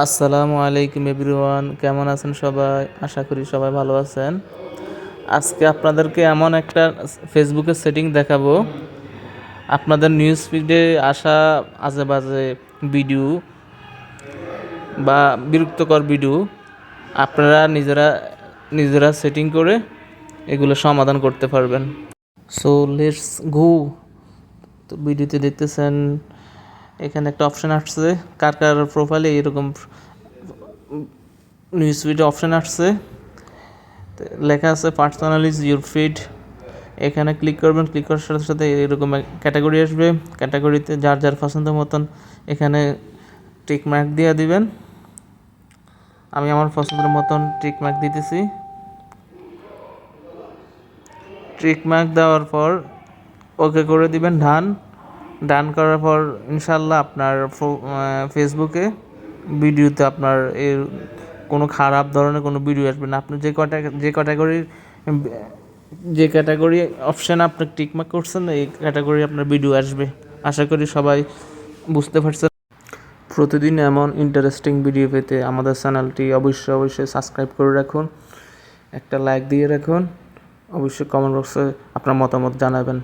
আসসালামু আলাইকুম এভরিওয়ান, কেমন আছেন সবাই? আশা করি সবাই ভালো আছেন। আজকে আপনাদেরকে এমন একটা ফেসবুকের সেটিং দেখাবো। আপনাদের নিউজ ফিডে আসা আজে বাজে ভিডিও বা বিরক্তকর ভিডিও আপনারা নিজেরা নিজেরা সেটিং করে এগুলো সমাধান করতে পারবেন। সো লেটস গো তো ভিডিওতে দেখতেছেন এখানে একটা অপশান আসছে। কার কার প্রোফাইলে এরকম নিউজ ফিডে অপশান আসছে। লেখা আছে পার্সোনাল ইজ ইউর ফিড এখানে ক্লিক করবেন ক্লিক করার সাথে সাথে এরকম ক্যাটাগরি আসবে। ক্যাটাগরিতে যার যার পছন্দ মতন এখানে টিক মার্ক দিয়ে দিবেন। আমি আমার পছন্দের মতন টিক মার্ক দিতেছি। টিক মার্ক দেওয়ার পর ওকে করে দিবেন ডান ডান করার পর ইনশাল্লাহ আপনার ফেসবুকে ভিডিওতে আপনার এর কোনো খারাপ ধরনের কোনো ভিডিও আসবে না। আপনি যে কটা, যে ক্যাটাগরির যে ক্যাটাগরি অপশান আপনি টিকমার্ক করছেন, এই ক্যাটাগরি আপনার ভিডিও আসবে। আশা করি সবাই বুঝতে পারছেন। প্রতিদিন এমন ইন্টারেস্টিং ভিডিও পেতে আমাদের চ্যানেলটি অবশ্যই অবশ্যই সাবস্ক্রাইব করে রাখুন। একটা লাইক দিয়ে রাখুন। অবশ্যই কমেন্ট বক্সে আপনার মতামত জানাবেন।